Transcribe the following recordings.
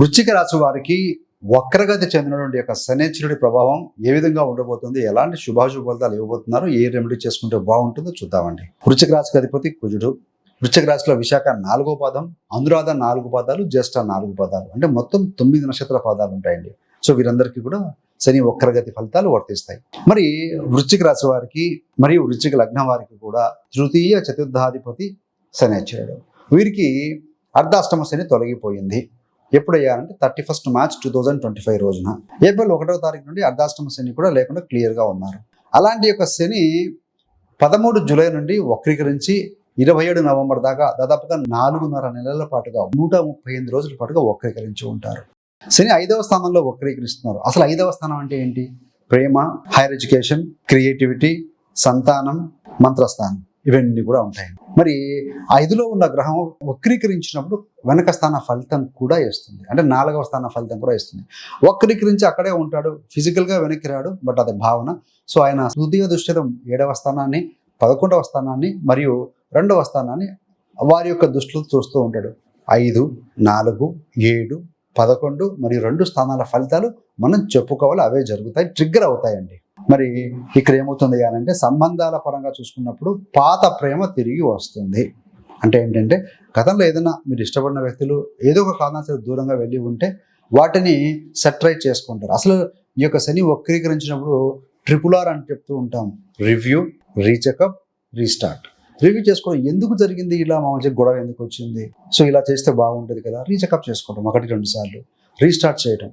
వృశ్చిక రాశి వారికి వక్రగతి చెందినటువంటి యొక్క శనేశ్వరుడి ప్రభావం ఏ విధంగా ఉండబోతుంది? ఎలాంటి శుభాశుభ ఫలితాలు ఇవ్వబోతున్నారు ఏ రెమెడీ చేసుకుంటే బాగుంటుందో చూద్దామండి. వృశ్చిక రాశికి అధిపతి కుజుడు. వృశ్చిక రాశిలో విశాఖ నాలుగో పాదం అనురాధ నాలుగు పాదాలు జ్యేష్ఠ నాలుగు పాదాలు. అంటే మొత్తం తొమ్మిది నక్షత్ర పాదాలు ఉంటాయండి. సో వీరందరికీ కూడా శని వక్రగతి ఫలితాలు వర్తిస్తాయి. మరి వృశ్చిక రాశి వారికి మరియు వృశ్చిక లగ్నం వారికి కూడా తృతీయ చతుర్థాధిపతి శనేశ్వరుడు. వీరికి అర్ధాష్టమ శని తొలగిపోయింది. ఎప్పుడయ్యారంటే thirty first March two thousand twenty five రోజున. ఏప్రిల్ ఒకటో తారీఖు నుండి అర్ధాష్టమ శని కూడా లేకుండా క్లియర్గా ఉన్నారు. అలాంటి యొక్క శని పదమూడు జూలై నుండి వక్రీకరించి ఇరవై ఏడు నవంబర్ దాకా దాదాపుగా నాలుగున్నర నెలల పాటుగా నూట ముప్పై ఎనిమిది రోజుల పాటుగా వక్రీకరించి ఉంటారు. శని ఐదవ స్థానంలో వక్రీకరిస్తున్నారు. అసలు ఐదవ స్థానం అంటే ఏంటి? ప్రేమ హైయర్ ఎడ్యుకేషన్ క్రియేటివిటీ సంతానం మంత్రస్థానం. ఇవన్నీ కూడా ఉంటాయి. మరి ఐదులో ఉన్న గ్రహం వక్రీకరించినప్పుడు వెనక స్థాన ఫలితం కూడా ఇస్తుంది అంటే నాలుగవ స్థాన ఫలితం కూడా ఇస్తుంది వక్రీకరించి అక్కడే ఉంటాడు ఫిజికల్గా వెనక్కి రాడు బట్ అది భావన. సో ఆయన తృతీయ దృష్టిలో ఏడవ స్థానాన్ని పదకొండవ స్థానాన్ని మరియు రెండవ స్థానాన్ని వారి యొక్క దృష్టిలో చూస్తూ ఉంటాడు. ఐదు నాలుగు ఏడు పదకొండు మరియు రెండు స్థానాల ఫలితాలు మనం చెప్పుకోవాలి. అవే జరుగుతాయి ట్రిగ్గర్ అవుతాయండి. మరి ఇక్కడ ఏమవుతుంది అంటే సంబంధాల పరంగా చూసుకున్నప్పుడు పాత ప్రేమ తిరిగి వస్తుంది. అంటే ఏంటంటే గతంలో ఏదైనా మీరు ఇష్టపడిన వ్యక్తులు ఏదో ఒక కారణాలు దూరంగా వెళ్ళి ఉంటే వాటిని సెటరైట్ చేసుకుంటారు. అసలు ఈ యొక్క శని వక్రీకరించినప్పుడు ట్రిపుల్ ఆర్ అని చెప్తూ ఉంటాం. Review re-checkup restart. రివ్యూ చేసుకోవడం ఎందుకు జరిగింది? ఇలా మా మధ్య గొడవ ఎందుకు వచ్చింది? సో ఇలా చేస్తే బాగుంటుంది కదా. రీచెకప్ చేసుకోవడం ఒకటి రెండు సార్లు. రీస్టార్ట్ చేయడం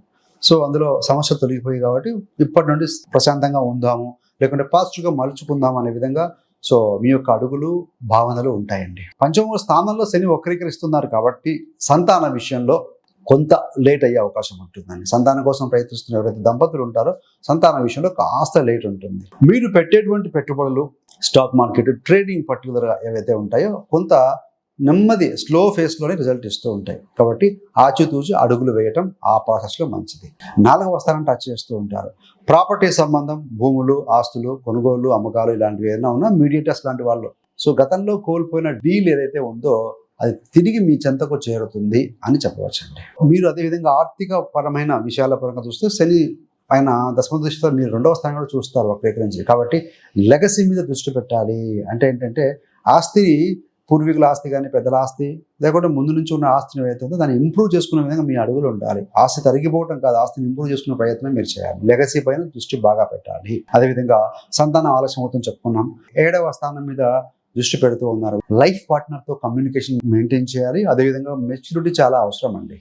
సో అందులో సమస్య తొలగిపోయి కాబట్టి ఇప్పటి నుండి ప్రశాంతంగా ఉందాము లేకుంటే పాజిటివ్గా మలుచుకుందాం అనే విధంగా సో మీ యొక్క అడుగులు భావనలు ఉంటాయండి. పంచమ స్థానంలో శని వక్రీకరిస్తున్నారు కాబట్టి సంతాన విషయంలో కొంత లేట్ అయ్యే అవకాశం ఉంటుందండి. సంతానం కోసం ప్రయత్నిస్తున్న ఎవరైతే దంపతులు ఉంటారో సంతాన విషయంలో కాస్త లేట్ ఉంటుంది. మీరు పెట్టేటువంటి పెట్టుబడులు స్టాక్ మార్కెట్ ట్రేడింగ్ పర్టికులర్గా ఏవైతే ఉంటాయో కొంత నెమ్మది స్లో ఫేస్లోనే రిజల్ట్ ఇస్తూ ఉంటాయి. కాబట్టి ఆచితూచి అడుగులు వేయటం ఆ ప్రాసెస్లో మంచిది. నాలుగవ స్థానం టచ్ చేస్తూ ఉంటారు. ప్రాపర్టీ సంబంధం భూములు ఆస్తులు కొనుగోలు అమ్మకాలు ఇలాంటివి ఏదైనా ఉన్నా మీడియేటర్స్ లాంటి వాళ్ళు. సో గతంలో కోల్పోయిన డీల్ ఏదైతే ఉందో అది తిరిగి మీ చెంతకు చేరుతుంది అని చెప్పవచ్చండి. మీరు అదేవిధంగా ఆర్థిక పరమైన విషయాల పరంగా చూస్తే శని ఆయన దశమ దృష్టితో మీరు రెండవ స్థానం కూడా చూస్తారు వక్రీకరించి. కాబట్టి లెగసీ మీద దృష్టి పెట్టాలి. అంటే ఏంటంటే ఆస్తి పూర్వీకుల ఆస్తి కానీ పెద్దల ఆస్తి లేకుంటే ముందు నుంచి ఉన్న ఆస్తిని ఏదైతే దాన్ని ఇంప్రూవ్ చేసుకునే విధంగా మీ అడుగులు ఉండాలి. ఆస్తి తరిగిపోవటం కాదు ఆస్తిని ఇంప్రూవ్ చేసుకునే ప్రయత్నం మీరు చేయాలి. లెగసీ పైన దృష్టి బాగా పెట్టాలి. అదేవిధంగా సంతానం ఆలస్యం అవుతుందని చెప్పుకున్నాం. ఏడవ స్థానం మీద దృష్టి పెడుతూ ఉన్నారు. లైఫ్ పార్ట్నర్తో కమ్యూనికేషన్ మెయింటైన్ చేయాలి. అదేవిధంగా మెచ్యూరిటీ చాలా అవసరం అండి.